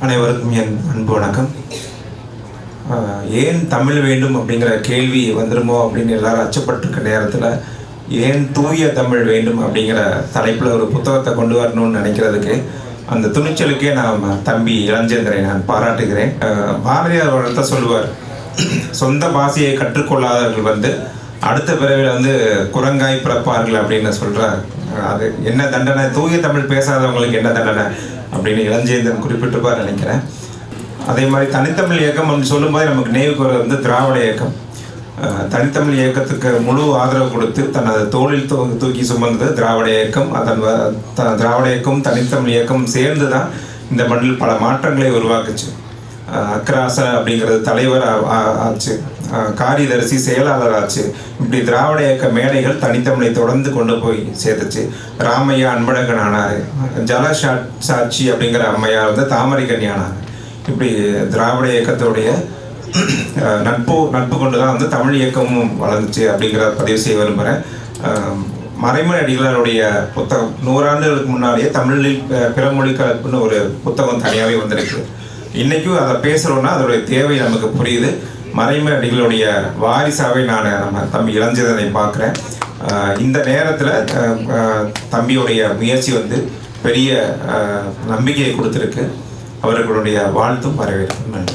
அனைவருக்கும் என் அன்பு வணக்கம். ஆஹ் ஏன் தமிழ் வேண்டும் அப்படிங்கிற கேள்வி வந்துருமோ அப்படின்னு எல்லாரும் அச்சப்பட்டிருக்க நேரத்தில் ஏன் தூய தமிழ் வேண்டும் அப்படிங்கிற தலைப்பில் ஒரு புத்தகத்தை கொண்டு வரணும்னு நினைக்கிறதுக்கு அந்த துணிச்சலுக்கே நான் தம்பி இளஞ்சேந்திரை நான் பாராட்டுகிறேன். பாரதியார் வளர்த்த சொல்லுவார் சொந்த பாஷையை கற்றுக்கொள்ளாதவர்கள் வந்து அடுத்த பிறவியில் வந்து குரங்காய் பிறப்பார்கள் அப்படின்னு சொல்கிறார் அது என்ன தண்டனை? தூய தமிழ் பேசாதவங்களுக்கு என்ன தண்டனை? அப்படின்னு இளஞ்சேந்தன் குறிப்பிட்டிருப்பார் நினைக்கிறேன். அதே மாதிரி தனித்தமிழ் இயக்கம் அப்படின்னு சொல்லும்போது நமக்கு நினைவுக்கு வர வந்து திராவிட இயக்கம். தனித்தமிழ் இயக்கத்துக்கு முழு ஆதரவு கொடுத்து தனது தோளில் தூ தூக்கி சுமந்தது திராவிட இயக்கம். அதன் த- திராவிட இயக்கம் தனித்தமிழ் இயக்கம் சேர்ந்து தான் இந்த மண்ணில் பல மாற்றங்களை உருவாக்குச்சு. அக்ராச அப்படிங்கிறது தலைவர் ஆச்சு. அஹ் காரியதரிசி செயலாளர் ஆச்சு இப்படி திராவிட இயக்க மேடைகள் தனித்தமிழை தொடர்ந்து கொண்டு போய் சேர்த்துச்சு. ராமையா அன்பழகன் ஆனார். ஜல சாட்சி அப்படிங்கிற அம்மையார் வந்து தாமரைக்கண்ணி ஆனார். இப்படி திராவிட இயக்கத்துடைய நட்பு நட்பு கொண்டு தான் வந்து தமிழ் இயக்கமும் வளர்ந்துச்சு அப்படிங்கிற பதிவு செய்ய விரும்புகிறேன் மறைமலை அடிகளாருடைய புத்தகம் நூறாண்டுகளுக்கு முன்னாடியே தமிழில் பிறமொழி பிற மொழி கலப்புன்னு ஒரு புத்தகம் தனியாகவே வந்திருக்கு. இன்றைக்கும் அதை பேசுகிறோன்னா அதோடைய தேவை நமக்கு புரியுது. மறைம அடிகளுடைய வாரிசாகவே நான் நம்ம தம்பி இளஞ்சதனை பார்க்குறேன். இந்த நேரத்தில் தம்பியுடைய முயற்சி வந்து பெரிய நம்பிக்கையை கொடுத்துருக்கு. அவர்களுடைய வாழ்த்தும் வரவேற்கும். நன்றி.